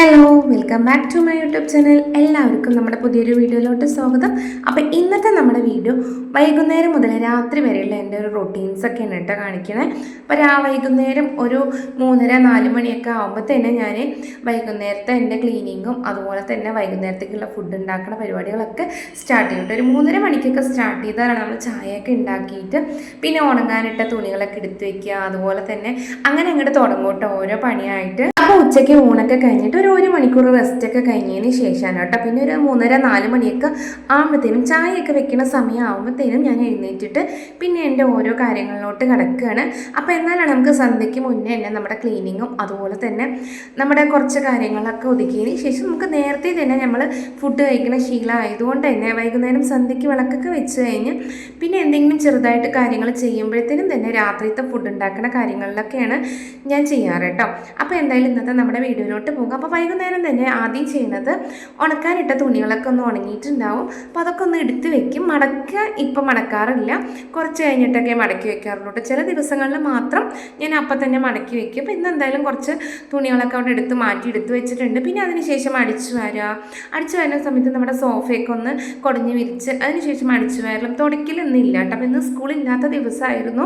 Welcome back to my YouTube channel എല്ലാവർക്കും നമ്മുടെ പുതിയൊരു വീഡിയോയിലോട്ട് സ്വാഗതം. അപ്പോൾ ഇന്നത്തെ നമ്മുടെ വീഡിയോ വൈകുന്നേരം മുതൽ രാത്രി വരെയുള്ള എന്റെ ഒരു റൊട്ടീൻസ് ഒക്കെ കേട്ടോ കാണിക്കണേ. അപ്പോൾ രാ വൈകുന്നേരം ഒരു മൂന്നര നാല് മണിയൊക്കെ ആകുമ്പോൾ തന്നെ ഞാൻ വൈകുന്നേരത്തെ എന്റെ ക്ലീനിങ്ങും അതുപോലെ തന്നെ വൈകുന്നേരത്തേക്കുള്ള ഫുഡ് ഉണ്ടാക്കുന്ന പരിപാടികളൊക്കെ സ്റ്റാർട്ട് ചെയ്തിട്ട് ഒരു മൂന്നര മണിക്കൊക്കെ സ്റ്റാർട്ട് ചെയ്താലാണ് നമ്മൾ ചായയൊക്കെ ഉണ്ടാക്കിയിട്ട് പിന്നെ ഉണങ്ങാനിട്ട തുണികളൊക്കെ എടുത്ത് വയ്ക്കുക അതുപോലെ തന്നെ അങ്ങനെ അങ്ങോട്ട് തുടങ്ങും കേട്ടോ ഓരോ പണിയായിട്ട്. ഉച്ചയ്ക്ക് ഊണൊക്കെ കഴിഞ്ഞിട്ട് ഒരു ഒരു മണിക്കൂർ റെസ്റ്റ് ഒക്കെ കഴിഞ്ഞതിന് ശേഷമാണ് കേട്ടോ. പിന്നെ ഒരു മൂന്നര നാല് മണിയൊക്കെ ആകുമ്പോഴത്തേനും ചായയൊക്കെ വെക്കുന്ന സമയം ആകുമ്പോഴത്തേനും ഞാൻ എഴുന്നേറ്റിട്ട് പിന്നെ എന്റെ ഓരോ കാര്യങ്ങളിലോട്ട് കിടക്കുകയാണ്. അപ്പോൾ എന്നാലാണ് നമുക്ക് സന്ധ്യയ്ക്ക് മുന്നേ തന്നെ നമ്മുടെ ക്ലീനിങ്ങും അതുപോലെ തന്നെ നമ്മുടെ കുറച്ച് കാര്യങ്ങളൊക്കെ ഒതുക്കിയതിന് ശേഷം നമുക്ക് നേരത്തെ തന്നെ നമ്മൾ ഫുഡ് കഴിക്കുന്ന ശീലം ആയതുകൊണ്ട് തന്നെ വൈകുന്നേരം സന്ധ്യയ്ക്ക് വിളക്കൊക്കെ വെച്ച് കഴിഞ്ഞ് പിന്നെ എന്തെങ്കിലും ചെറുതായിട്ട് കാര്യങ്ങൾ ചെയ്യുമ്പോഴത്തേനും തന്നെ രാത്രിത്തെ ഫുഡ് ഉണ്ടാക്കുന്ന കാര്യങ്ങളിലൊക്കെയാണ് ഞാൻ ചെയ്യാറ് കേട്ടോ. അപ്പോൾ എന്തായാലും ഇന്നത്തെ നമ്മുടെ വീഡിയോയിലോട്ട് പോകും. അപ്പോൾ വൈകുന്നേരം തന്നെ ആദ്യം ചെയ്യുന്നത് ഉണക്കാനിട്ട തുണികളൊക്കെ ഒന്ന് ഉണങ്ങിയിട്ടുണ്ടാവും. അപ്പോൾ അതൊക്കെ ഒന്ന് എടുത്ത് വെക്കും. മടക്കുക ഇപ്പം മടക്കാറില്ല. കുറച്ച് കഴിഞ്ഞിട്ടൊക്കെ മടക്കി വെക്കാറുള്ളൂ ചില ദിവസങ്ങളിൽ മാത്രം ഞാൻ അപ്പം തന്നെ മടക്കി വെക്കും. അപ്പോൾ ഇന്ന് എന്തായാലും കുറച്ച് തുണികളൊക്കെ അവിടെ എടുത്ത് മാറ്റി എടുത്ത് വെച്ചിട്ടുണ്ട്. പിന്നെ അതിനുശേഷം അടിച്ചു വരിക. അടിച്ചു വരുന്ന സമയത്ത് നമ്മുടെ സോഫയൊക്കെ ഒന്ന് കുടഞ്ഞ് വിരിച്ച് അതിനുശേഷം അടിച്ചു വരണം തുടയ്ക്കലൊന്നും ഇല്ല കേട്ടോ അപ്പം ഇന്ന് സ്കൂളില്ലാത്ത ദിവസമായിരുന്നു.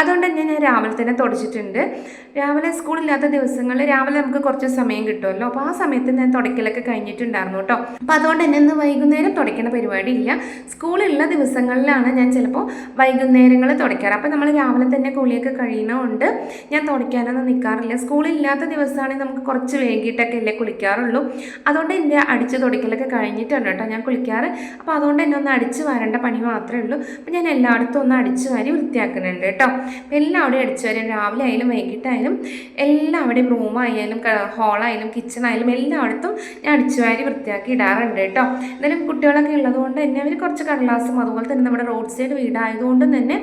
അതുകൊണ്ട് തന്നെ ഞാൻ രാവിലെ തന്നെ തുടച്ചിട്ടുണ്ട്. രാവിലെ സ്കൂളില്ലാത്ത ദിവസങ്ങളിൽ രാവിലെ നമുക്ക് കുറച്ച് സമയം കിട്ടുമല്ലോ. അപ്പോൾ ആ സമയത്ത് ഞാൻ തുടയ്ക്കലൊക്കെ കഴിഞ്ഞിട്ടുണ്ടായിരുന്നു കേട്ടോ. അപ്പോൾ അതുകൊണ്ട് തന്നെ ഇന്ന് വൈകുന്നേരം തുടയ്ക്കുന്ന പരിപാടി ഇല്ല. സ്കൂളുള്ള ദിവസങ്ങളിലാണ് ഞാൻ ചിലപ്പോൾ വൈകുന്നേരങ്ങൾ തുടയ്ക്കാറ്. അപ്പോൾ നമ്മൾ രാവിലെ തന്നെ കുളിയൊക്കെ കഴിയണമുണ്ട് ഞാൻ തുടയ്ക്കാനൊന്നും നിൽക്കാറില്ല സ്കൂളില്ലാത്ത ദിവസമാണെങ്കിൽ നമുക്ക് കുറച്ച് വൈകിട്ടൊക്കെ അല്ലേ കുളിക്കാറുള്ളൂ. അതുകൊണ്ട് എന്റെ അടിച്ച് തുടയ്ക്കലൊക്കെ കഴിഞ്ഞിട്ടുണ്ട് കേട്ടോ ഞാൻ കുളിക്കാറ്. അപ്പോൾ അതുകൊണ്ട് തന്നെ ഒന്ന് അടിച്ച് വരേണ്ട പണി മാത്രമേ ഉള്ളൂ. അപ്പോൾ ഞാൻ എല്ലായിടത്തും ഒന്ന് അടിച്ച് വാരി വൃത്തിയാക്കുന്നുണ്ട് കേട്ടോ. എല്ലാവിടെയും അടിച്ച് വരും രാവിലെ ആയാലും വൈകിട്ടായാലും എല്ലാവിടെയും റൂമായാലും ഹാളായാലും കിച്ചണായാലും എല്ലായിടത്തും ഞാൻ അടിച്ചുവാരി വൃത്തിയാക്കി ഇടാറുണ്ട് കേട്ടോ. എന്തായാലും കുട്ടികളൊക്കെ ഉള്ളതുകൊണ്ട് തന്നെ അവർ കുറച്ച് കടലാസും അതുപോലെ തന്നെ നമ്മുടെ റോഡ് സൈഡ് വീടായതുകൊണ്ട് തന്നെ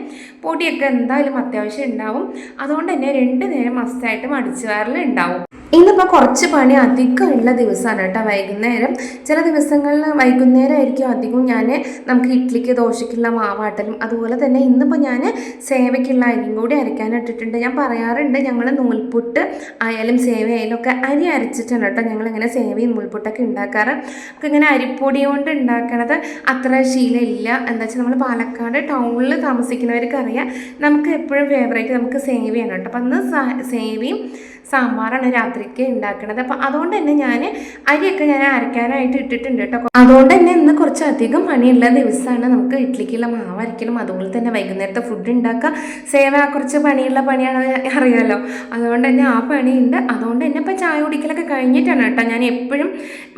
പൊടിയൊക്കെ എന്തായാലും അത്യാവശ്യം ഉണ്ടാവും. അതുകൊണ്ട് തന്നെ രണ്ട് നേരം മസ്റ്റായിട്ടും അടിച്ചു വാരൽ ഉണ്ടാവും. ഇന്നിപ്പോൾ കുറച്ച് പണി അധികം ഉള്ള ദിവസമാണ് കേട്ടോ വൈകുന്നേരം. ചില ദിവസങ്ങളിൽ വൈകുന്നേരം ആയിരിക്കും അധികവും ഞാൻ നമുക്ക് ഇഡ്ഡലിക്ക് ദോശയ്ക്കുള്ള മാവാട്ടലും അതുപോലെ തന്നെ ഇന്നിപ്പോൾ ഞാൻ സേവയ്ക്കുള്ള അരിയും കൂടി അരയ്ക്കാനിട്ടിട്ടുണ്ട് ഞാൻ പറയാറുണ്ട് ഞങ്ങൾ നൂൽപുട്ട് ആയാലും സേവ ആയാലും ഒക്കെ അരി അരച്ചിട്ടാണ് കേട്ടോ ഞങ്ങളിങ്ങനെ സേവയും നൂൽപുട്ടൊക്കെ ഉണ്ടാക്കാറ്. ഇങ്ങനെ അരിപ്പൊടി കൊണ്ട് ഉണ്ടാക്കണത് അത്ര ശീലമില്ല. എന്താ വെച്ചാൽ നമ്മൾ പാലക്കാട് ടൗണിൽ താമസിക്കുന്നവർക്ക് അറിയാം. നമുക്ക് എപ്പോഴും ഫേവറേറ്റ് നമുക്ക് സേവയാണ് കേട്ടോ. അപ്പം അന്ന് സേവയും സാമ്പാറാണ് രാത്രിക്ക് ഉണ്ടാക്കണത്. അപ്പം അതുകൊണ്ട് തന്നെ ഞാൻ അരിയൊക്കെ ഞാൻ അരയ്ക്കാനായിട്ട് ഇട്ടിട്ടുണ്ട് കേട്ടോ. അതുകൊണ്ട് തന്നെ ഇന്ന് കുറച്ചധികം പണിയുള്ള ദിവസമാണ് നമുക്ക് ഇഡ്ലിക്കുള്ള മാവ് അരയ്ക്കലും അതുപോലെ തന്നെ വൈകുന്നേരത്തെ ഫുഡ് ഉണ്ടാക്കുക. സേവ കുറച്ച് പണിയുള്ള പണിയാണ് അറിയാമല്ലോ അതുകൊണ്ട് തന്നെ ആ പണിയുണ്ട്. അതുകൊണ്ട് തന്നെ ഇപ്പം ചായ കുടിക്കലൊക്കെ കഴിഞ്ഞിട്ടാണ് കേട്ടോ. ഞാൻ എപ്പോഴും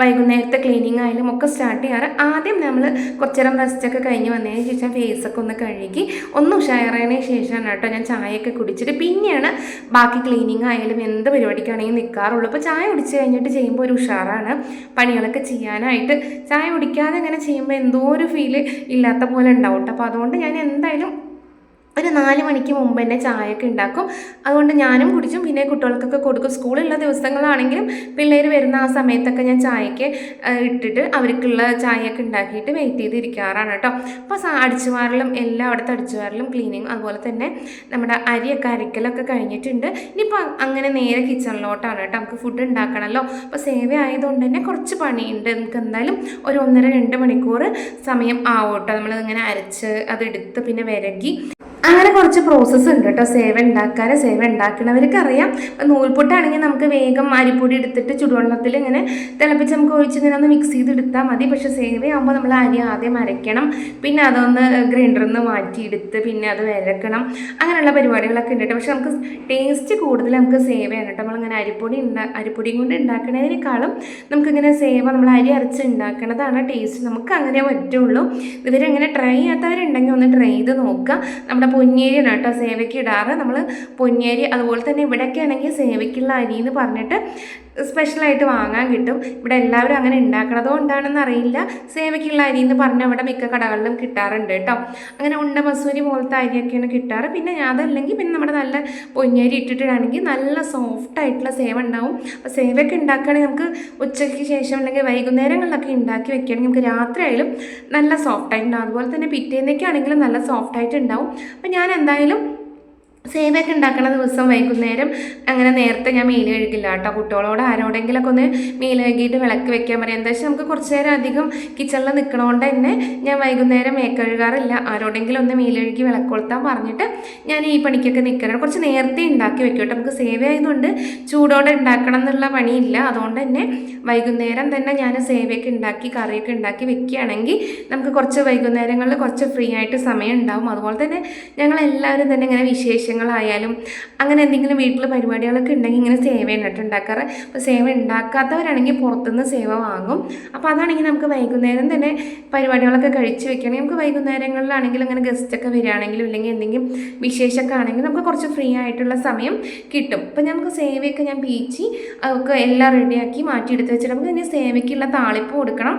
വൈകുന്നേരത്തെ ക്ലീനിങ് ആയാലും ഒക്കെ സ്റ്റാർട്ട് ചെയ്യാറ്. ആദ്യം നമ്മൾ കുറച്ചേരം റെസ്റ്റൊക്കെ കഴിഞ്ഞ് വന്നതിന് ശേഷം ഫേസൊക്കെ ഒന്ന് കഴുകി ഒന്ന് ഉഷാറിയതിന് ശേഷമാണ് കേട്ടോ ഞാൻ ചായയൊക്കെ കുടിച്ചിട്ട് പിന്നെയാണ് ബാക്കി ക്ലീനിങ് ആയാലും എന്ത് പരിപാടിക്കാണെങ്കിലും നിൽക്കാറുള്ളൂ അപ്പോൾ ചായ കുടിച്ച് കഴിഞ്ഞിട്ട് ചെയ്യുമ്പോൾ ഒരു ഉഷാറാണ്. പണികളൊക്കെ ചെയ്യാനായിട്ട് ചായ കുടിക്കാതെ ഇങ്ങനെ ചെയ്യുമ്പോൾ എന്തോ ഒരു ഫീൽ ഇല്ലാത്ത പോലെ ഉണ്ടാവും. അപ്പോൾ അതുകൊണ്ട് ഞാൻ എന്തായാലും ഒരു നാല് മണിക്ക് മുമ്പ് തന്നെ ചായയൊക്കെ ഉണ്ടാക്കും. അതുകൊണ്ട് ഞാനും കുടിച്ചും. പിന്നെ കുട്ടികൾക്കൊക്കെ കൊടുക്കും. സ്കൂളുള്ള ദിവസങ്ങളാണെങ്കിലും പിള്ളേർ വരുന്ന ആ സമയത്തൊക്കെ ഞാൻ ചായക്ക് ഇട്ടിട്ട് അവർക്കുള്ള ചായയൊക്കെ ഉണ്ടാക്കിയിട്ട് വെയിറ്റ് ചെയ്തിരിക്കാറാണ് കേട്ടോ. അപ്പോൾ അടിച്ചുവാരലും എല്ലാം അവിടുത്തെ അടിച്ചുവാരലും ക്ലീനിങ് അതുപോലെ തന്നെ നമ്മുടെ അരിയൊക്കെ അരക്കലൊക്കെ കഴിഞ്ഞിട്ടുണ്ട്. ഇനിയിപ്പോൾ അങ്ങനെ നേരെ കിച്ചണിലോട്ടാണ് കേട്ടോ നമുക്ക് ഫുഡ് ഉണ്ടാക്കണമല്ലോ അപ്പോൾ സേവ ആയതുകൊണ്ട് തന്നെ കുറച്ച് പണിയുണ്ട്. നമുക്ക് എന്തായാലും ഒരു ഒന്നര രണ്ട് മണിക്കൂർ സമയം ആവും കേട്ടോ നമ്മളിങ്ങനെ അരച്ച് അതെടുത്ത് പിന്നെ വിരകി അങ്ങനെ കുറച്ച് പ്രോസസ്സ് ഉണ്ട് കേട്ടോ. സേവ ഉണ്ടാക്കാൻ സേവ ഉണ്ടാക്കണവർക്ക് അറിയാം. നൂൽപുട്ടാണെങ്കിൽ നമുക്ക് വേഗം അരിപ്പൊടി എടുത്തിട്ട് ചുടുവെള്ളത്തിൽ ഇങ്ങനെ തിളപ്പിച്ച് നമുക്ക് ഒഴിച്ച് ഇങ്ങനെ ഒന്ന് മിക്സ് ചെയ്തെടുത്താൽ മതി. പക്ഷേ സേവയാകുമ്പോൾ നമ്മൾ അരി ആദ്യം അരയ്ക്കണം. പിന്നെ അതൊന്ന് ഗ്രൈൻഡറിൽ നിന്ന് മാറ്റിയെടുത്ത് പിന്നെ അത് വരക്കണം. അങ്ങനെയുള്ള പരിപാടികളൊക്കെ ഉണ്ട് പക്ഷെ നമുക്ക് ടേസ്റ്റ് കൂടുതൽ നമുക്ക് സേവയാണ് കേട്ടോ. നമ്മളിങ്ങനെ അരിപ്പൊടി ഉണ്ടാ അരിപ്പൊടിയും കൊണ്ട് ഉണ്ടാക്കുന്നതിനേക്കാളും നമുക്കിങ്ങനെ സേവ നമ്മൾ അരി അരച്ച് ഉണ്ടാക്കുന്നതാണ് ടേസ്റ്റ് നമുക്ക് അങ്ങനെ പറ്റുള്ളൂ. ഇവരങ്ങനെ ട്രൈ ചെയ്യാത്തവരുണ്ടെങ്കിൽ ഒന്ന് ട്രൈ ചെയ്ത് നോക്കുക. നമ്മുടെ പൊന്നിയരിയാണ് കേട്ടോ സേവയ്ക്ക് ഇടാറ്. നമ്മൾ പൊന്നിയരി അതുപോലെ തന്നെ ഇവിടെയൊക്കെ ആണെങ്കിൽ സേവയ്ക്കുള്ള അരി എന്ന് പറഞ്ഞിട്ട് സ്പെഷ്യലായിട്ട് വാങ്ങാൻ കിട്ടും. ഇവിടെ എല്ലാവരും അങ്ങനെ ഉണ്ടാക്കണതോ ഉണ്ടാണെന്ന് അറിയില്ല. സേവയ്ക്കുള്ള അരി എന്ന് പറഞ്ഞ ഇവിടെ മിക്ക കടകളിലും കിട്ടാറുണ്ട് കേട്ടോ. അങ്ങനെ ഉണ്ട മസൂരി പോലത്തെ അരിയൊക്കെയാണ് കിട്ടാറ്. പിന്നെ അതല്ലെങ്കിൽ പിന്നെ നമ്മുടെ നല്ല പൊന്നരി ഇട്ടിട്ടാണെങ്കിൽ നല്ല സോഫ്റ്റ് ആയിട്ടുള്ള സേവ ഉണ്ടാവും. അപ്പോൾ സേവയൊക്കെ ഉണ്ടാക്കുകയാണെങ്കിൽ നമുക്ക് ഉച്ചയ്ക്ക് ശേഷം അല്ലെങ്കിൽ വൈകുന്നേരങ്ങളിലൊക്കെ ഉണ്ടാക്കി വെക്കുകയാണെങ്കിൽ നമുക്ക് രാത്രി ആയാലും നല്ല സോഫ്റ്റ് ആയിട്ടുണ്ടാവും. അതുപോലെ തന്നെ പിറ്റേന്നേക്കാണെങ്കിലും നല്ല സോഫ്റ്റ് ആയിട്ട് ഉണ്ടാവും. അപ്പോൾ ഞാൻ എന്തായാലും സേവയൊക്കെ ഉണ്ടാക്കുന്ന ദിവസം വൈകുന്നേരം അങ്ങനെ നേരത്തെ ഞാൻ മീൽ കഴുകില്ല കേട്ടോ. കുട്ടികളോട് ആരോടെങ്കിലൊക്കെ ഒന്ന് മീൽ കഴുകിയിട്ട് വിളക്ക് വെക്കാൻ പറയാം. എന്താ വെച്ചാൽ നമുക്ക് കുറച്ച് നേരം അധികം കിച്ചണിൽ നിൽക്കണോണ്ട് തന്നെ ഞാൻ വൈകുന്നേരം മേക്ക് കഴുകാറില്ല. ആരോടെങ്കിലും ഒന്ന് മീൽ കഴുകി വിളക്ക് കൊളുത്താൻ പറഞ്ഞിട്ട് ഞാൻ ഈ പണിക്കൊക്കെ നിൽക്കണം കുറച്ച് നേരത്തെ ഉണ്ടാക്കി വെക്കും കേട്ടോ. നമുക്ക് സേവ ആയതുകൊണ്ട് ചൂടോടെ ഉണ്ടാക്കണം എന്നുള്ള പണിയില്ല. അതുകൊണ്ട് തന്നെ വൈകുന്നേരം തന്നെ ഞാൻ സേവയൊക്കെ ഉണ്ടാക്കി കറിയൊക്കെ ഉണ്ടാക്കി വെക്കുകയാണെങ്കിൽ നമുക്ക് കുറച്ച് വൈകുന്നേരങ്ങളിൽ കുറച്ച് ഫ്രീ ആയിട്ട് സമയം ഉണ്ടാവും. അതുപോലെ തന്നെ ഞങ്ങൾ എല്ലാവരും തന്നെ ഇങ്ങനെ വിശേഷങ്ങളായാലും അങ്ങനെ എന്തെങ്കിലും വീട്ടിൽ പരിപാടികളൊക്കെ ഉണ്ടെങ്കിൽ ഇങ്ങനെ സേവയാണ് കേട്ടോ ഉണ്ടാക്കാറ്. അപ്പോൾ സേവ ഉണ്ടാക്കാത്തവരാണെങ്കിൽ പുറത്തുനിന്ന് സേവ വാങ്ങും. അപ്പോൾ അതാണെങ്കിൽ നമുക്ക് വൈകുന്നേരം തന്നെ പരിപാടികളൊക്കെ കഴിച്ച് വെക്കുകയാണെങ്കിൽ നമുക്ക് വൈകുന്നേരങ്ങളിലാണെങ്കിലും അങ്ങനെ ഗസ്റ്റൊക്കെ വരികയാണെങ്കിലും ഇല്ലെങ്കിൽ എന്തെങ്കിലും വിശേഷമൊക്കെ ആണെങ്കിൽ നമുക്ക് കുറച്ച് ഫ്രീ ആയിട്ടുള്ള സമയം കിട്ടും. അപ്പോൾ നമുക്ക് സേവയൊക്കെ ഞാൻ പീച്ചി അതൊക്കെ എല്ലാം റെഡിയാക്കി മാറ്റിയെടുത്ത് വെച്ചിട്ട് നമുക്ക് ഇനി സേവയ്ക്കുള്ള താളിപ്പ് കൊടുക്കണം.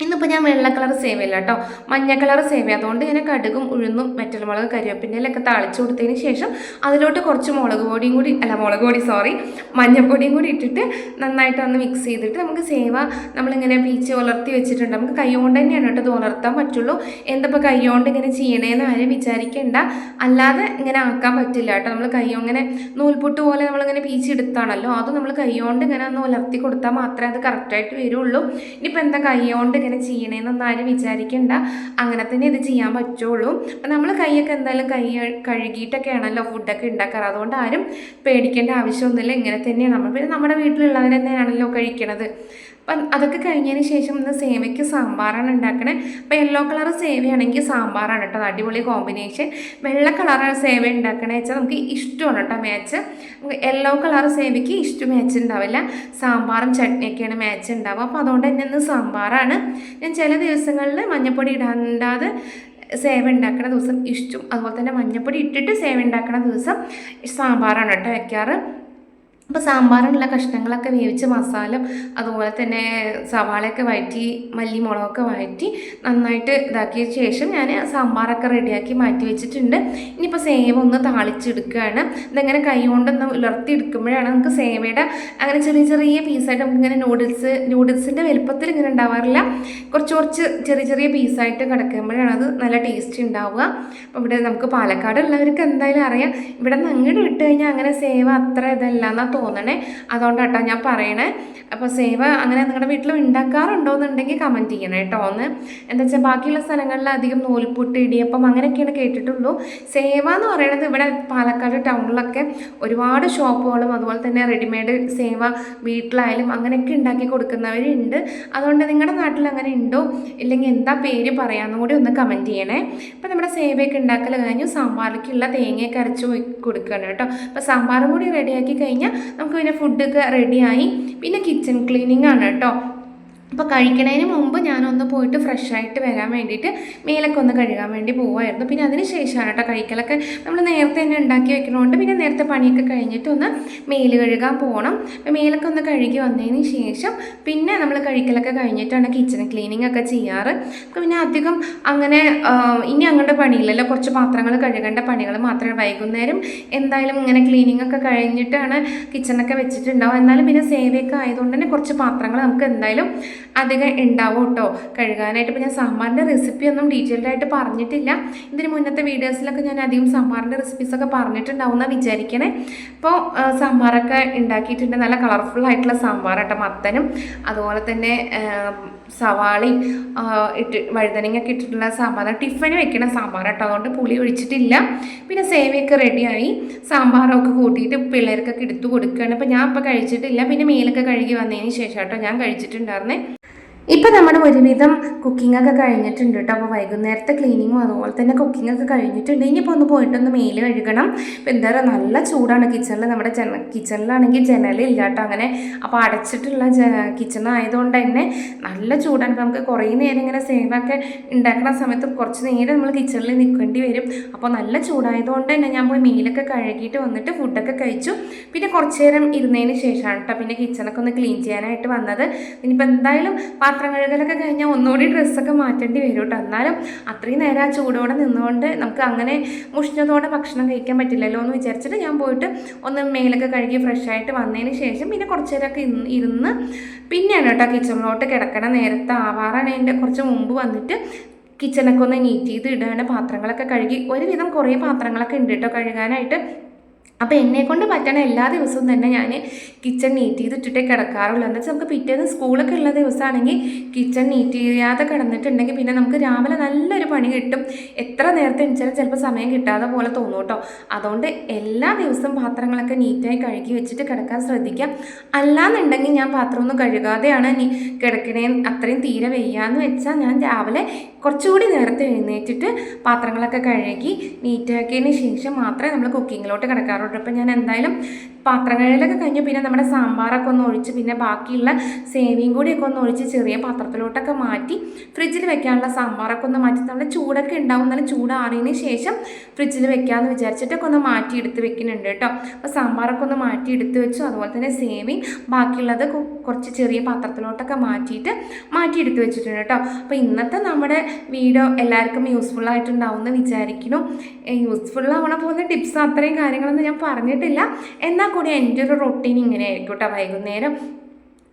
ഇന്നിപ്പോൾ ഞാൻ വെള്ള കളർ സേവ് ഇല്ല കേട്ടോ മഞ്ഞ കളർ സേവ് അതുകൊണ്ട് ഞാൻ കടുകും ഉഴുന്നും മെറ്റൽമുളക് കരിവേപ്പിന്റെലൊക്കെ തളിച്ചു കൊടുത്തതിന് ശേഷം അതിലോട്ട് കുറച്ച് മുളക് പൊടിയും കൂടി അല്ല മുളക് പൊടി സോറി മഞ്ഞപ്പൊടിയും കൂടി ഇട്ടിട്ട് നന്നായിട്ട് ഒന്ന് മിക്സ് ചെയ്തിട്ട് നമുക്ക് സേവ നമ്മളിങ്ങനെ പീച്ച് ഉലർത്തി വെച്ചിട്ടുണ്ട്. നമുക്ക് കൈകൊണ്ട് തന്നെയാണ് കേട്ടോ ഉലർത്താൻ പറ്റുള്ളൂ. എന്തപ്പോൾ കൈകൊണ്ട് ഇങ്ങനെ ചെയ്യണേന്ന് ആരും വിചാരിക്കേണ്ട. അല്ലാതെ ഇങ്ങനെ ആക്കാൻ പറ്റില്ല കേട്ടോ. നമ്മൾ കൈ ഇങ്ങനെ നൂൽപുട്ട് പോലെ നമ്മളിങ്ങനെ പീച്ചെടുത്താണല്ലോ അത് നമ്മൾ കൈകൊണ്ട് ഇങ്ങനെ ഒന്ന് ഉലർത്തി കൊടുത്താൽ മാത്രമേ അത് കറക്റ്റായിട്ട് വരുള്ളൂ. ഇനിയിപ്പോൾ എന്താ കൈ കൊണ്ട് ഇങ്ങനെ ചെയ്യണേന്നൊന്നും ആരും വിചാരിക്കണ്ട. അങ്ങനെ തന്നെ ഇത് ചെയ്യാൻ പറ്റുള്ളൂ. അപ്പം നമ്മൾ കൈയൊക്കെ എന്തായാലും കൈ കഴുകിയിട്ടൊക്കെ ആണല്ലോ ഫുഡൊക്കെ ഉണ്ടാക്കാറ്. അതുകൊണ്ട് ആരും പേടിക്കേണ്ട ആവശ്യമൊന്നുമില്ല. ഇങ്ങനെ തന്നെയാണ്. നമ്മൾ പിന്നെ നമ്മുടെ വീട്ടിലുള്ളവർ തന്നെയാണല്ലോ കഴിക്കണത്. അപ്പം അതൊക്കെ കഴിഞ്ഞതിന് ശേഷം ഇന്ന് സേവയ്ക്ക് സാമ്പാറാണ് ഉണ്ടാക്കണേ. അപ്പോൾ യെല്ലോ കളർ സേവയാണെങ്കിൽ സാമ്പാറാണ് കേട്ടോ. അടിപൊളി കോമ്പിനേഷൻ വെള്ള കളർ സേവ ഉണ്ടാക്കണേ വെച്ചാൽ നമുക്ക് ഇഷ്ടമാണ് കേട്ടോ മാച്ച് നമുക്ക് യെല്ലോ കളർ സേവയ്ക്ക് ഇഷ്ടം മാച്ച് ഉണ്ടാവില്ല. സാമ്പാറും ചട്നിയൊക്കെയാണ് മാച്ച് ഉണ്ടാവുക. അപ്പോൾ അതുകൊണ്ട് തന്നെ ഇന്ന് സാമ്പാറാണ്. ഞാൻ ചില ദിവസങ്ങളിൽ മഞ്ഞപ്പൊടി ഇടാണ്ടാതെ സേവ ഉണ്ടാക്കുന്ന ദിവസം ഇഷ്ടം. അതുപോലെ തന്നെ മഞ്ഞപ്പൊടി ഇട്ടിട്ട് സേവ ഉണ്ടാക്കുന്ന ദിവസം സാമ്പാറാണ് കേട്ടോ വയ്ക്കാറ് അപ്പോൾ സാമ്പാറിനുള്ള കഷ്ണങ്ങളൊക്കെ വേവിച്ച് മസാല അതുപോലെ തന്നെ സവാളയൊക്കെ വഴറ്റി മല്ലി മുളകൊക്കെ വഴറ്റി നന്നായിട്ട് ഇതാക്കിയ ശേഷം ഞാൻ സാമ്പാറൊക്കെ റെഡിയാക്കി മാറ്റി വെച്ചിട്ടുണ്ട്. ഇനിയിപ്പോൾ സേവ ഒന്ന് താളിച്ചെടുക്കുകയാണ്. ഇതെങ്ങനെ കൈ കൊണ്ടൊന്ന് ഉലർത്തി എടുക്കുമ്പോഴാണ് നമുക്ക് സേവയുടെ അങ്ങനെ ചെറിയ ചെറിയ പീസായിട്ട് നമുക്കിങ്ങനെ നൂഡിൽസ് നൂഡിൽസിന്റെ വലുപ്പത്തിൽ ഇങ്ങനെ ഉണ്ടാവാറില്ല. കുറച്ച് കുറച്ച് ചെറിയ ചെറിയ പീസായിട്ട് കിടക്കുമ്പോഴാണ് അത് നല്ല ടേസ്റ്റ് ഉണ്ടാവുക. അപ്പോൾ ഇവിടെ നമുക്ക് പാലക്കാട് ഉള്ളവർക്ക് എന്തായാലും അറിയാം. ഇവിടെ നിന്ന് അങ്ങോട്ട് വിട്ട് കഴിഞ്ഞാൽ അങ്ങനെ സേവ അത്ര ഇതല്ല. എന്നാ തോന്നണേ. അതുകൊണ്ടാട്ടോ ഞാൻ പറയണേ. അപ്പോൾ സേവ അങ്ങനെ നിങ്ങളുടെ വീട്ടിൽ ഉണ്ടാക്കാറുണ്ടോ എന്നുണ്ടെങ്കിൽ കമന്റ് ചെയ്യണം കേട്ടോ ഒന്ന്. എന്താ വെച്ചാൽ ബാക്കിയുള്ള സ്ഥലങ്ങളിൽ അധികം നൂൽപുട്ട് ഇടിയപ്പം അങ്ങനെയൊക്കെയാണ് കേട്ടിട്ടുള്ളൂ. സേവ എന്ന് പറയുന്നത് ഇവിടെ പാലക്കാട് ടൗണിലൊക്കെ ഒരുപാട് ഷോപ്പുകളും അതുപോലെ തന്നെ റെഡിമെയ്ഡ് സേവ വീട്ടിലായാലും അങ്ങനെയൊക്കെ ഉണ്ടാക്കി കൊടുക്കുന്നവരുണ്ട്. അതുകൊണ്ട് നിങ്ങളുടെ നാട്ടിൽ അങ്ങനെ ഉണ്ടോ? ഇല്ലെങ്കിൽ എന്താ പേര് പറയാമെന്നും കൂടി ഒന്ന് കമന്റ് ചെയ്യണേ. അപ്പോൾ നമ്മുടെ സേവയൊക്കെ ഉണ്ടാക്കൽ കഴിഞ്ഞു. സാമ്പാറിലേക്കുള്ള തേങ്ങയൊക്കെ അരച്ച് കൊടുക്കുകയാണ് കേട്ടോ. അപ്പോൾ സാമ്പാറും കൂടി റെഡിയാക്കി കഴിഞ്ഞാൽ നമുക്ക് പിന്നെ ഫുഡൊക്കെ റെഡിയായി പിന്നെ കിച്ചൺ ക്ലീനിങ് ആണ് കേട്ടോ. അപ്പോൾ കഴിക്കണതിന് മുമ്പ് ഞാനൊന്ന് പോയിട്ട് ഫ്രഷ് ആയിട്ട് വരാൻ വേണ്ടിയിട്ട് മേലൊക്കെ ഒന്ന് കഴുകാൻ വേണ്ടി പോവായിരുന്നു. പിന്നെ അതിന് ശേഷമാണ് കേട്ടോ കഴിക്കലൊക്കെ. നമ്മൾ നേരത്തെ തന്നെ ഉണ്ടാക്കി വെക്കണോണ്ട് പിന്നെ നേരത്തെ പണിയൊക്കെ കഴിഞ്ഞിട്ട് ഒന്ന് മേൽ കഴുകാൻ പോകണം അപ്പോൾ മേലൊക്കെ ഒന്ന് കഴുകി വന്നതിന് ശേഷം പിന്നെ നമ്മൾ കഴിക്കലൊക്കെ കഴിഞ്ഞിട്ടാണ് കിച്ചൺ ക്ലീനിങ് ഒക്കെ ചെയ്യാറ്. അപ്പോൾ പിന്നെ അധികം അങ്ങനെ ഇനി അങ്ങോട്ട് പണിയില്ലല്ലോ. കുറച്ച് പാത്രങ്ങൾ കഴുകേണ്ട പണികൾ മാത്രമേ വൈകുന്നേരം എന്തായാലും ഇങ്ങനെ ക്ലീനിങ് ഒക്കെ കഴിഞ്ഞിട്ടാണ് കിച്ചണൊക്കെ വെച്ചിട്ടുണ്ടാവും എന്നാലും പിന്നെ സേവയൊക്കെ ആയതുകൊണ്ട് തന്നെ കുറച്ച് പാത്രങ്ങൾ നമുക്ക് എന്തായാലും അധികം ഉണ്ടാവും കേട്ടോ. കഴുകാനായിട്ട് ഇപ്പോൾ ഞാൻ സാമ്പാറിന്റെ റെസിപ്പി ഒന്നും ഡീറ്റെയിൽഡ് ആയിട്ട് പറഞ്ഞിട്ടില്ല. ഇതിന് മുന്നത്തെ വീഡിയോസിലൊക്കെ ഞാൻ അധികം സാമ്പാറിന്റെ റെസിപ്പീസൊക്കെ പറഞ്ഞിട്ടുണ്ടാവും എന്നാണ് വിചാരിക്കണേ. അപ്പോൾ സാമ്പാറൊക്കെ ഉണ്ടാക്കിയിട്ടുണ്ട്. നല്ല കളർഫുൾ ആയിട്ടുള്ള സാമ്പാർ മത്തനും. അതുപോലെ തന്നെ സവാളയും ഇട്ട് വഴുതനങ്ങയൊക്കെ ഇട്ടിട്ടുള്ള സാമ്പാർ ടിഫിന് വെക്കണ സാമ്പാർ കേട്ടോ അതുകൊണ്ട് പുളി ഒഴിച്ചിട്ടില്ല. പിന്നെ സേവയൊക്കെ റെഡിയായി. സാമ്പാറൊക്കെ കൂട്ടിയിട്ട് പിള്ളേർക്കൊക്കെ എടുത്തു കൊടുക്കുകയാണ് അപ്പോൾ ഞാൻ ഇപ്പോൾ കഴിച്ചിട്ടില്ല. പിന്നെ മേലൊക്കെ കഴുകി വന്നതിന് ശേഷം കേട്ടോ ഞാൻ കഴിച്ചിട്ടുണ്ടായിരുന്നേ. ഇപ്പം നമ്മുടെ ഒരുവിധം കുക്കിംഗ് ഒക്കെ കഴിഞ്ഞിട്ടുണ്ട് കേട്ടോ അപ്പോൾ വൈകുന്നേരത്തെ ക്ലീനിങ്ങും അതുപോലെ തന്നെ കുക്കിംഗ് ഒക്കെ കഴിഞ്ഞിട്ടുണ്ട്. ഇനിയിപ്പോൾ ഒന്ന് പോയിട്ടൊന്ന് മേൽ കഴുകണം. ഇപ്പം എന്താ പറയുക നല്ല ചൂടാണ്. കിച്ചണിൽ നമ്മുടെ ജന കിച്ചണിലാണെങ്കിൽ ജനലില്ല കേട്ടോ അങ്ങനെ. അപ്പോൾ അടച്ചിട്ടുള്ള ജ കിച്ചൺ ആയതുകൊണ്ട് തന്നെ നല്ല ചൂടാണ്. ഇപ്പം നമുക്ക് കുറേ നേരം ഇങ്ങനെ സേവൊക്കെ ഉണ്ടാക്കുന്ന സമയത്ത് കുറച്ച് നേരം നമ്മൾ കിച്ചണിൽ നിൽക്കേണ്ടി വരും. അപ്പോൾ നല്ല ചൂടായതുകൊണ്ട് തന്നെ ഞാൻ പോയി മീലൊക്കെ കഴുകിയിട്ട് വന്നിട്ട് ഫുഡൊക്കെ കഴിച്ചു. പിന്നെ കുറച്ച് നേരം ഇരുന്നതിന് ശേഷമാണ് കേട്ടോ പിന്നെ കിച്ചണൊക്കെ ഒന്ന് ക്ലീൻ ചെയ്യാനായിട്ട് വന്നത്. ഇനിയിപ്പോൾ എന്തായാലും പാത്രം കഴുകലൊക്കെ കഴിഞ്ഞാൽ ഒന്നുകൂടി ഡ്രസ്സൊക്കെ മാറ്റേണ്ടി വരും കേട്ടോ. എന്നാലും അത്രയും നേരം ആ ചൂടോടെ നിന്നുകൊണ്ട് നമുക്ക് അങ്ങനെ ഉഷ്ണതോടെ ഭക്ഷണം കഴിക്കാൻ പറ്റില്ലല്ലോ എന്ന് വിചാരിച്ചിട്ട് ഞാൻ പോയിട്ട് ഒന്ന് മേലൊക്കെ കഴുകി ഫ്രഷ് ആയിട്ട് വന്നതിന് ശേഷം പിന്നെ കുറച്ച് നേരമൊക്കെ ഇരുന്ന് പിന്നെയാണ് കേട്ടോ കിച്ചണിലോട്ട് കിടക്കണ നേരത്തെ ആവാറാണ് എന്റെ കുറച്ച് മുമ്പ് വന്നിട്ട് കിച്ചണൊക്കെ ഒന്ന് നീറ്റ് ചെയ്ത് ഇടുകയാണ് പാത്രങ്ങളൊക്കെ കഴുകി ഒരുവിധം കുറേ പാത്രങ്ങളൊക്കെ ഉണ്ട് കേട്ടോ കഴുകാനായിട്ട്. അപ്പോൾ എന്നെ കൊണ്ട് പറ്റണ എല്ലാ ദിവസവും തന്നെ ഞാൻ കിച്ചൺ നീറ്റ് ചെയ്തിട്ടിട്ടേ കിടക്കാറുള്ളൂ. എന്താ വെച്ചാൽ നമുക്ക് പിറ്റേന്ന് സ്കൂളൊക്കെ ഉള്ള ദിവസമാണെങ്കിൽ കിച്ചൺ നീറ്റ് ചെയ്യാതെ കിടന്നിട്ടുണ്ടെങ്കിൽ പിന്നെ നമുക്ക് രാവിലെ നല്ലൊരു പണി കിട്ടും. എത്ര നേരത്തെ എണിച്ചാലും ചിലപ്പോൾ സമയം കിട്ടാതെ പോലെ തോന്നും കേട്ടോ. അതുകൊണ്ട് എല്ലാ ദിവസവും പാത്രങ്ങളൊക്കെ നീറ്റായി കഴുകി വെച്ചിട്ട് കിടക്കാൻ ശ്രദ്ധിക്കാം. അല്ലാന്നുണ്ടെങ്കിൽ ഞാൻ പാത്രമൊന്നും കഴുകാതെയാണ് നീ കിടക്കണേ അത്രയും തീരെ വെയ്യാന്ന് വെച്ചാൽ ഞാൻ രാവിലെ കുറച്ചുകൂടി നേരത്തെ എഴുന്നേറ്റിട്ട് പാത്രങ്ങളൊക്കെ കഴുകി നീറ്റാക്കിയതിന് ശേഷം മാത്രമേ നമ്മൾ കുക്കിങ്ങിലോട്ട് കിടക്കാറുള്ളൂ. അപ്പം ഞാൻ എന്തായാലും പാത്രം കഴുകലൊക്കെ കഴിഞ്ഞ് പിന്നെ നമ്മുടെ സാമ്പാറൊക്കെ ഒന്ന് ഒഴിച്ച് പിന്നെ ബാക്കിയുള്ള സേവിയും കൂടിയൊക്കെ ഒന്ന് ഒഴിച്ച് ചെറിയ പാത്രത്തിലോട്ടൊക്കെ മാറ്റി ഫ്രിഡ്ജിൽ വെക്കാനുള്ള സാമ്പാറൊക്കെ ഒന്ന് മാറ്റി. നമ്മുടെ ചൂടൊക്കെ ഉണ്ടാവും. എന്നാലും ചൂടാറിയതിന് ശേഷം ഫ്രിഡ്ജിൽ വെക്കാമെന്ന് വിചാരിച്ചിട്ടൊക്കെ ഒന്ന് മാറ്റി എടുത്ത് വെക്കുന്നുണ്ട് കേട്ടോ. അപ്പോൾ സാമ്പാറൊക്കെ ഒന്ന് മാറ്റി എടുത്ത് വെച്ചു. അതുപോലെ തന്നെ സേവിയും ബാക്കിയുള്ളത് കുറച്ച് ചെറിയ പാത്രത്തിലോട്ടൊക്കെ മാറ്റിയിട്ട് മാറ്റിയെടുത്ത് വെച്ചിട്ടുണ്ട് കേട്ടോ. അപ്പോൾ ഇന്നത്തെ നമ്മുടെ വീഡിയോ എല്ലാവർക്കും യൂസ്ഫുൾ ആയിട്ടുണ്ടാവും എന്ന് വിചാരിക്കുന്നു. യൂസ്ഫുൾ ആവണ പോകുന്ന ടിപ്സ് അത്രയും കാര്യങ്ങളൊന്നും ഞാൻ പറഞ്ഞിട്ടില്ല. എന്നാൽ കൂടി എന്റെ ഒരു റൊട്ടീൻ ഇങ്ങനെ ആയിരിക്കും കേട്ടോ വൈകുന്നേരം.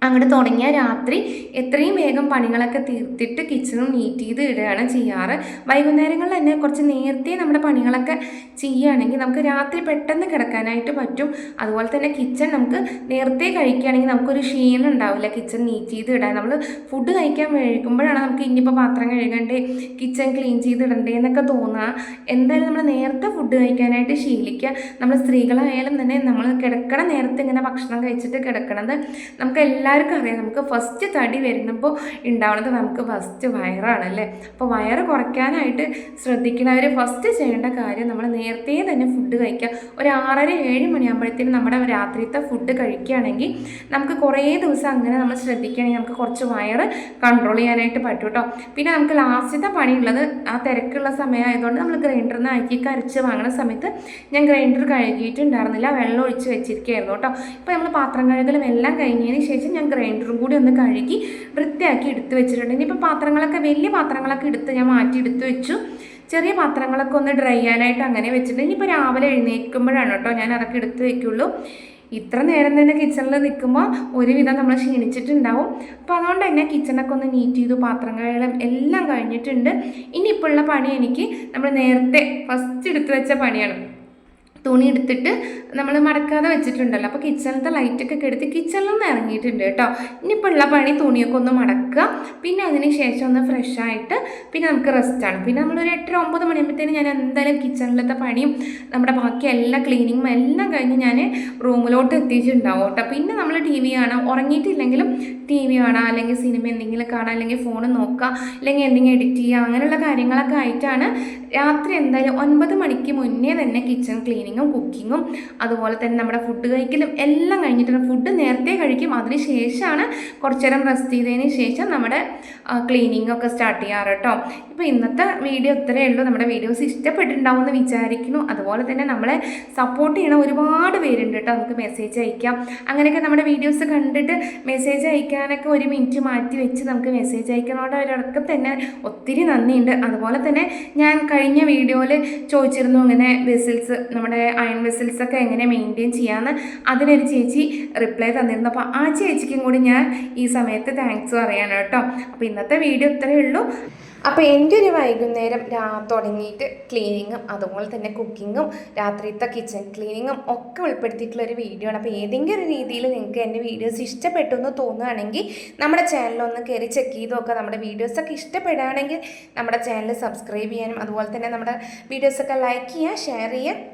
അങ്ങോട്ട് തുടങ്ങിയ രാത്രി എത്രയും വേഗം പണികളൊക്കെ തീർത്തിട്ട് കിച്ചണും നീറ്റ് ചെയ്ത് ഇടുകയാണ് ചെയ്യാറ്. വൈകുന്നേരങ്ങളിൽ തന്നെ കുറച്ച് നേരത്തെ നമ്മുടെ പണികളൊക്കെ ചെയ്യുകയാണെങ്കിൽ നമുക്ക് രാത്രി പെട്ടെന്ന് കിടക്കാനായിട്ട് പറ്റും. അതുപോലെ തന്നെ കിച്ചൺ നമുക്ക് നേരത്തെ കഴിക്കുകയാണെങ്കിൽ നമുക്കൊരു ക്ഷീണം ഉണ്ടാവില്ല കിച്ചൺ നീറ്റ് ചെയ്ത് ഇടാൻ. നമ്മൾ ഫുഡ് കഴിക്കാൻ കഴിക്കുമ്പോഴാണ് നമുക്ക് ഇനിയിപ്പോൾ പാത്രം കഴുകണ്ടേ കിച്ചൺ ക്ലീൻ ചെയ്ത് ഇടണ്ടേ എന്നൊക്കെ തോന്നുക എന്തായാലും നമ്മൾ നേരത്തെ ഫുഡ് കഴിക്കാനായിട്ട് ശീലിക്കുക. നമ്മൾ സ്ത്രീകളായാലും തന്നെ നമ്മൾ കിടക്കണ നേരത്തെ ഇങ്ങനെ ഭക്ഷണം കഴിച്ചിട്ട് കിടക്കണത് നമുക്ക് എല്ലാവർക്കും അറിയാം. നമുക്ക് ഫസ്റ്റ് തടി വരുന്നപ്പോൾ ഉണ്ടാവുന്നത് നമുക്ക് ഫസ്റ്റ് വയറാണ് അല്ലേ? അപ്പോൾ വയറ് കുറയ്ക്കാനായിട്ട് ശ്രദ്ധിക്കുന്നവർ ഫസ്റ്റ് ചെയ്യേണ്ട കാര്യം നമ്മൾ നേരത്തെ തന്നെ ഫുഡ് കഴിക്കുക. ഒരു ആറര ഏഴ് മണിയാകുമ്പോഴത്തേനും നമ്മുടെ രാത്രിത്തെ ഫുഡ് കഴിക്കുകയാണെങ്കിൽ നമുക്ക് കുറേ ദിവസം അങ്ങനെ നമ്മൾ ശ്രദ്ധിക്കുകയാണെങ്കിൽ നമുക്ക് കുറച്ച് വയറ് കൺട്രോൾ ചെയ്യാനായിട്ട് പറ്റും കേട്ടോ പിന്നെ നമുക്ക് ലാസ്റ്റത്തെ പണിയുള്ളത് ആ തിരക്കുള്ള സമയമായതുകൊണ്ട് നമ്മൾ ഗ്രൈൻഡറിൽ നിന്ന് അരിക്കൊക്കെ കരച്ച് വാങ്ങുന്ന സമയത്ത് ഞാൻ ഗ്രൈൻഡർ കഴുകിയിട്ടുണ്ടായിരുന്നില്ല. വെള്ളം ഒഴിച്ച് വെച്ചിരിക്കുകയായിരുന്നു കേട്ടോ ഇപ്പോൾ നമ്മൾ പാത്രം കഴുകലും എല്ലാം കഴിഞ്ഞതിന് ശേഷം ഗ്രൈൻഡറും കൂടി ഒന്ന് കഴുകി വൃത്തിയാക്കി എടുത്ത് വെച്ചിട്ടുണ്ട്. ഇനിയിപ്പോൾ പാത്രങ്ങളൊക്കെ വലിയ പാത്രങ്ങളൊക്കെ എടുത്ത് ഞാൻ മാറ്റി എടുത്ത് വെച്ചു. ചെറിയ പാത്രങ്ങളൊക്കെ ഒന്ന് ഡ്രൈ ചെയ്യാനായിട്ട് അങ്ങനെ വെച്ചിട്ടുണ്ട്. ഇനിയിപ്പോൾ രാവിലെ എഴുന്നേൽക്കുമ്പോഴാണ് കേട്ടോ ഞാൻ അതൊക്കെ എടുത്ത് വെക്കുള്ളൂ. ഇത്ര നേരം തന്നെ കിച്ചണിൽ നിൽക്കുമ്പോൾ ഒരുവിധം നമ്മൾ ക്ഷീണിച്ചിട്ടുണ്ടാവും. അപ്പോൾ അതുകൊണ്ട് തന്നെ കിച്ചണൊക്കെ ഒന്ന് നീറ്റ് ചെയ്തു പാത്രങ്ങളും എല്ലാം കഴിഞ്ഞിട്ടുണ്ട്. ഇനിയിപ്പോൾ ഉള്ള പണി എനിക്ക് നമ്മൾ നേരത്തെ ഫസ്റ്റ് എടുത്തു വെച്ച പണിയാണ്. തുണി എടുത്തിട്ട് നമ്മൾ മടക്കാതെ വെച്ചിട്ടുണ്ടല്ലോ. അപ്പോൾ കിച്ചണിലത്തെ ലൈറ്റൊക്കെ കെടുത്ത് കിച്ചണിൽ നിന്ന് ഇറങ്ങിയിട്ടുണ്ട് കേട്ടോ. ഇനിയിപ്പോൾ ഉള്ള പണി തുണിയൊക്കെ ഒന്ന് മടക്കുക. പിന്നെ അതിന് ശേഷം ഒന്ന് ഫ്രഷ് ആയിട്ട് പിന്നെ നമുക്ക് റെസ്റ്റാണ് പിന്നെ നമ്മളൊരു എട്ടര ഒമ്പത് മണിയാകുമ്പോഴത്തേനും ഞാൻ എന്തായാലും കിച്ചണിലത്തെ പണിയും നമ്മുടെ ബാക്കി എല്ലാ ക്ലീനിങ്ങും എല്ലാം കഴിഞ്ഞ് ഞാൻ റൂമിലോട്ട് എത്തിയിട്ടുണ്ടാവും കേട്ടോ. പിന്നെ നമ്മൾ ടി വി കാണാം. ഉറങ്ങിയിട്ടില്ലെങ്കിലും ടി വി കാണാം. അല്ലെങ്കിൽ സിനിമ എന്തെങ്കിലും കാണാം. അല്ലെങ്കിൽ ഫോൺ നോക്കുക അല്ലെങ്കിൽ എന്തെങ്കിലും എഡിറ്റ് ചെയ്യുക അങ്ങനെയുള്ള കാര്യങ്ങളൊക്കെ ആയിട്ടാണ് രാത്രി എന്തായാലും ഒൻപത് മണിക്ക് മുന്നേ തന്നെ കിച്ചൺ ക്ലീനിങ്ങും കുക്കിങ്ങും അതുപോലെ തന്നെ നമ്മുടെ ഫുഡ് കഴിക്കലും എല്ലാം കഴിഞ്ഞിട്ട് ഫുഡ് നേരത്തെ കഴിക്കും. അതിന് ശേഷമാണ് കുറച്ചു നേരം റെസ്റ്റ് ചെയ്തതിന് ശേഷം നമ്മുടെ ക്ലീനിങ് ഒക്കെ സ്റ്റാർട്ട് ചെയ്യാറ് കേട്ടോ ഇപ്പോൾ ഇന്നത്തെ വീഡിയോ ഇത്രയേ ഉള്ളൂ. നമ്മുടെ വീഡിയോസ് ഇഷ്ടപ്പെട്ടിട്ടുണ്ടാവും എന്ന് വിചാരിക്കുന്നു. അതുപോലെ തന്നെ നമ്മളെ സപ്പോർട്ട് ചെയ്യണ ഒരുപാട് പേരുണ്ട് കേട്ടോ നമുക്ക് മെസ്സേജ് അയക്കാം. അങ്ങനെയൊക്കെ നമ്മുടെ വീഡിയോസ് കണ്ടിട്ട് മെസ്സേജ് അയക്കാനൊക്കെ ഒരു മിനിറ്റ് മാറ്റി വെച്ച് നമുക്ക് മെസ്സേജ് അയക്കുന്നവരൊക്കെ തന്നെ ഒത്തിരി നന്ദിയുണ്ട്. അതുപോലെ തന്നെ ഞാൻ കഴിഞ്ഞ വീഡിയോയിൽ ചോദിച്ചിരുന്നു ഇങ്ങനെ വെസിൽസ് നമ്മുടെ അയൺ വെസൽസ് ഒക്കെ എങ്ങനെ മെയിന്റെയിൻ ചെയ്യാമെന്ന് അതിനൊരു ചേച്ചി റിപ്ലൈ തന്നിരുന്നു. അപ്പോൾ ആ ചേച്ചിക്കും കൂടി ഞാൻ ഈ സമയത്ത് താങ്ക്സ് പറയാനാണ് കേട്ടോ. അപ്പോൾ ഇന്നത്തെ വീഡിയോ ഇത്രയേ ഉള്ളൂ. അപ്പോൾ എന്റെ ഒരു വൈകുന്നേരം രാ തുടങ്ങിയിട്ട് ക്ലീനിങ്ങും അതുപോലെ തന്നെ കുക്കിങ്ങും രാത്രിയത്തെ കിച്ചൺ ക്ലീനിങ്ങും ഒക്കെ ഉൾപ്പെടുത്തിയിട്ടുള്ള ഒരു വീഡിയോ ആണ്. അപ്പോൾ ഏതെങ്കിലും ഒരു രീതിയിൽ നിങ്ങൾക്ക് എന്റെ വീഡിയോസ് ഇഷ്ടപ്പെട്ടു എന്ന് തോന്നുകയാണെങ്കിൽ നമ്മുടെ ചാനലൊന്ന് കയറി ചെക്ക് ചെയ്ത് നോക്കുക. നമ്മുടെ വീഡിയോസൊക്കെ ഇഷ്ടപ്പെടുകയാണെങ്കിൽ നമ്മുടെ ചാനൽ സബ്സ്ക്രൈബ് ചെയ്യാനും അതുപോലെ തന്നെ നമ്മുടെ വീഡിയോസൊക്കെ ലൈക്ക് ചെയ്യുക ഷെയർ ചെയ്യുക.